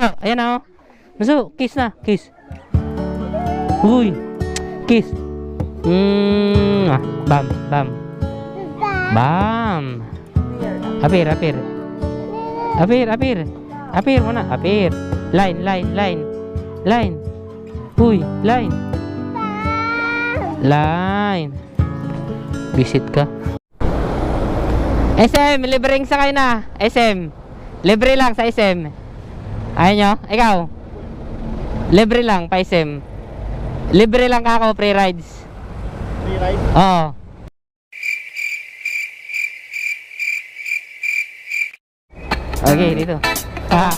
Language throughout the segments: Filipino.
Ah, ayan oh. Maso, kiss na, kiss. Uy, kiss. Mm, ah, bam, bam. Bam. Apir, apir. Apir, apir. Apir muna, apir. Line, line, line. Line. Uy, line. Line. Visit ka. SM, libreng sakay na. SM. Libre lang sa SM. Ayaw nyo? Ikaw? Libre lang pa SM. Libre lang ako, free rides. Free ride? Oo. Okay, dito. Ha.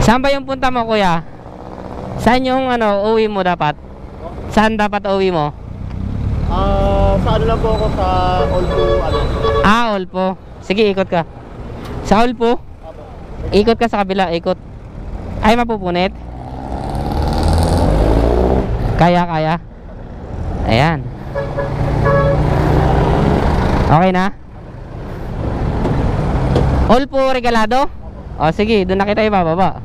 Saan ba yung punta mo, kuya? Saan yung ano, uwi mo dapat? Saan dapat uwi mo? Ah, sa ano lang po ako sa to ano. Ah, Olpo. Sige, ikot ka. Sa Olpo? Apo. Ikot ka sa kabila, ikot. Ay, mapupunit. Kaya, kaya. Ayan. Okay na? Olpo regalado? O, sige, doon na kita ibababa.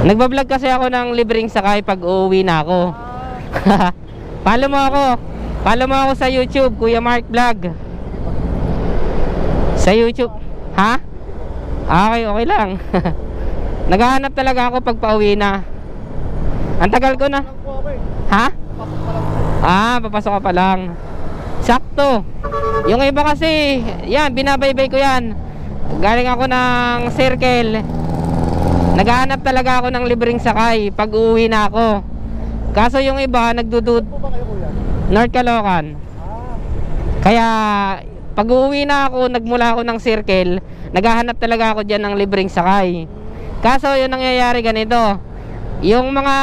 Nagbablog kasi ako ng libreng sakay pag uuwi na ako. Follow mo ako. Follow mo ako sa YouTube, Kuya Mark Vlog. Sa YouTube. Ha? Okay, okay lang. Naghahanap talaga ako pag pauwi na. Ang tagal ko na. Ha? Ah, papasok ka pa lang. Sakto. Yung iba kasi, yan, binabaybay ko yan. Galing ako ng circle. Naghahanap talaga ako ng libreng sakay pag uwi na ako. Kaso yung iba, nagdudud? North Caloocan. Ah, Kaya pag uwi na ako, nagmula ako ng circle, naghahanap talaga ako dyan ng libreng sakay. Kaso yung nangyayari ganito, yung mga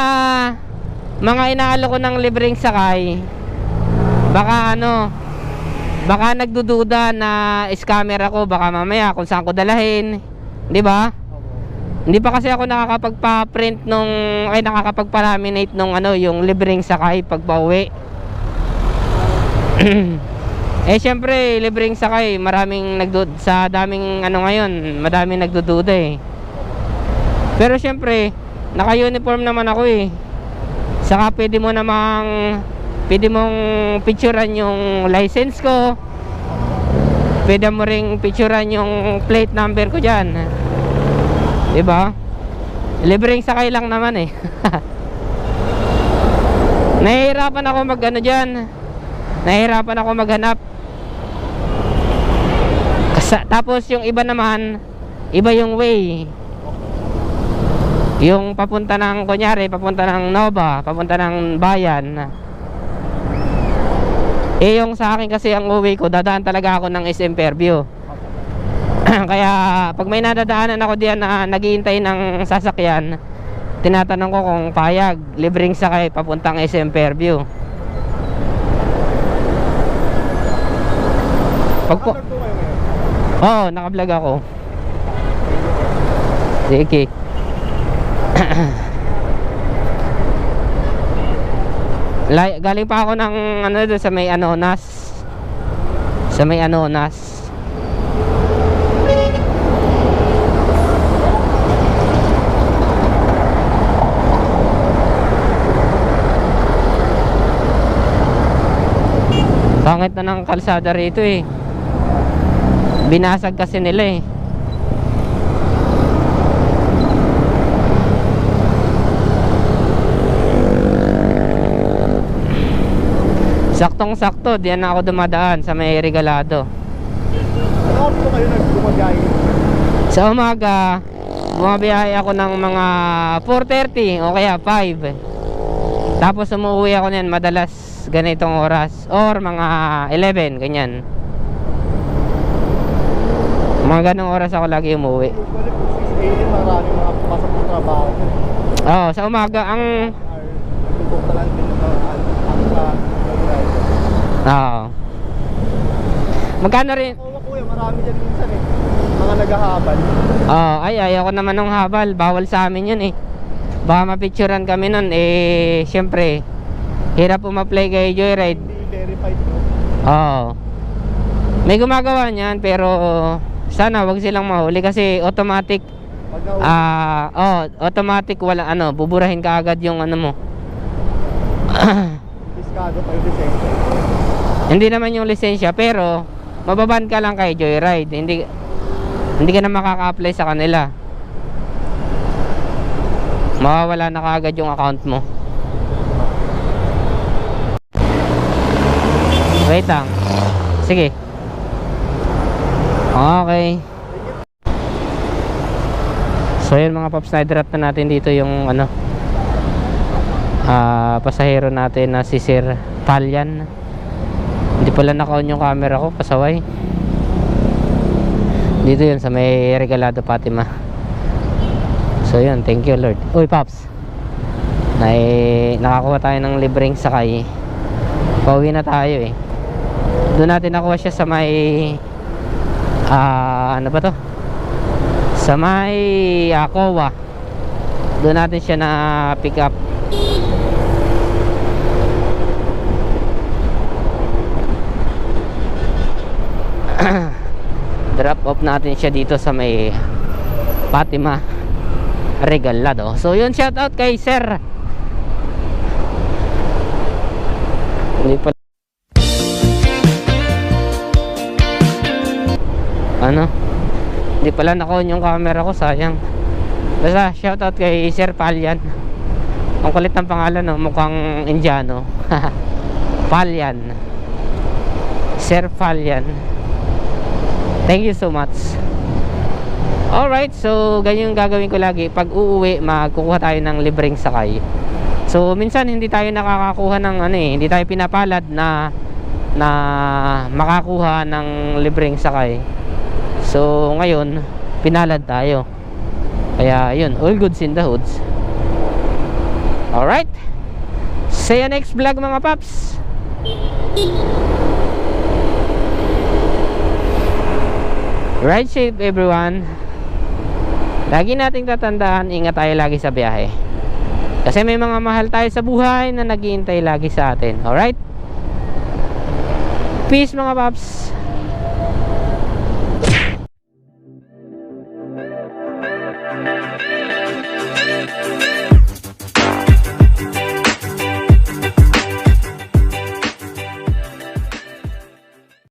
mga inaalo ko ng libreng sakay, baka ano, baka nagdududa na scammer ako, baka mamaya kung saan ko dalahin, di ba? Hindi pa kasi ako nakakapagpa-print nung ay nakakapagpa-laminate nung ano, yung libreng sakay pag pauwi. eh syempre, libreng sakay, maraming nagdud sa daming ano ngayon, madaming nagdududa eh. Pero syempre, naka-uniform naman ako eh. Saka pwede mo namang pwede mong picturean yung license ko. Pwede mo ring picturean yung plate number ko diyan. 'Di ba? Libreng sakay lang naman eh. Nahihirapan ako mag ano dyan. Nahihirapan ako maghanap. Kasa, tapos yung iba naman, iba yung way. Yung papunta ng, kunyari, papunta ng Nova, papunta ng Bayan. Eh yung sa akin kasi ang uwi ko, dadaan talaga ako ng SM Fairview. Kaya pag may nadadaanan ako diyan na naghihintay ng sasakyan, tinatanong ko kung payag, libreng sakay papuntang SM Fairview. Pag po, Nakablog? Oo, oh, naka-vlog ako. Sige. Galing pa ako ng ano doon sa may Anonas. Sa may Anonas. Pangit na ng kalsada rito eh. Binasag kasi nila eh. Saktong-sakto, diyan na ako dumadaan sa may regalado. Sa umaga, bumabiyahe ako ng mga 4.30 o kaya 5. Tapos umuwi ako niyan madalas ganitong oras or mga 11, ganyan. Mga ganong oras ako lagi umuwi. Usually po 6 a.m. marami mga pasok ng trabaho. Oo, sa umaga ang. Oo. Magkano rin? Kuya, marami dyan minsan eh. Mga naghahabal. Oo, ay ayaw ko naman ng habal. Bawal sa amin yun eh. baka mapicturean kami nun, eh, syempre, hirap umapply kay Joyride. Hindi verified mo. Oo. May gumagawa niyan, pero sana wag silang mahuli kasi automatic, ah, oh, automatic wala, ano, buburahin ka agad yung ano mo. diskado pa yung lisensya. Hindi naman yung lisensya, pero mababan ka lang kay Joyride. Hindi, hindi ka na makaka-apply sa kanila. Mawawala na kaagad yung account mo. Wait lang. Sige. Okay. So yun mga paps, na-drop na natin dito yung ano ah pasahero natin na si Sir Palyan. Hindi pala naka-on yung camera ko, pasaway. Dito yun sa may Regalado Fatima. So yun, thank you Lord. Uy Paps. Nay nakakuha tayo ng libreng sakay. Pauwi na tayo eh. Doon natin nakuha siya sa may ah ano ba to? Sa may Akowa. Doon natin siya na pick up. drop off natin siya dito sa may Fatima Regalado. So yun shout out kay Sir. Hindi pa Ano? Hindi pala naka-on yung camera ko, sayang. Basta shout out kay Sir Palyan. Ang kulit ng pangalan, no? mukhang Indiano. Palyan. Sir Palyan. Thank you so much. Alright, so ganyan gagawin ko lagi. Pag uuwi, magkukuha tayo ng libreng sakay. So minsan hindi tayo nakakakuha ng ano eh, hindi tayo pinapalad na na makakuha ng libreng sakay. So ngayon, pinalad tayo. Kaya yun, all goods in the hoods. Alright. See you next vlog mga paps. Ride safe everyone. Lagi nating tatandaan, ingat tayo lagi sa biyahe. Kasi may mga mahal tayo sa buhay na naghihintay lagi sa atin. Alright? Peace mga paps.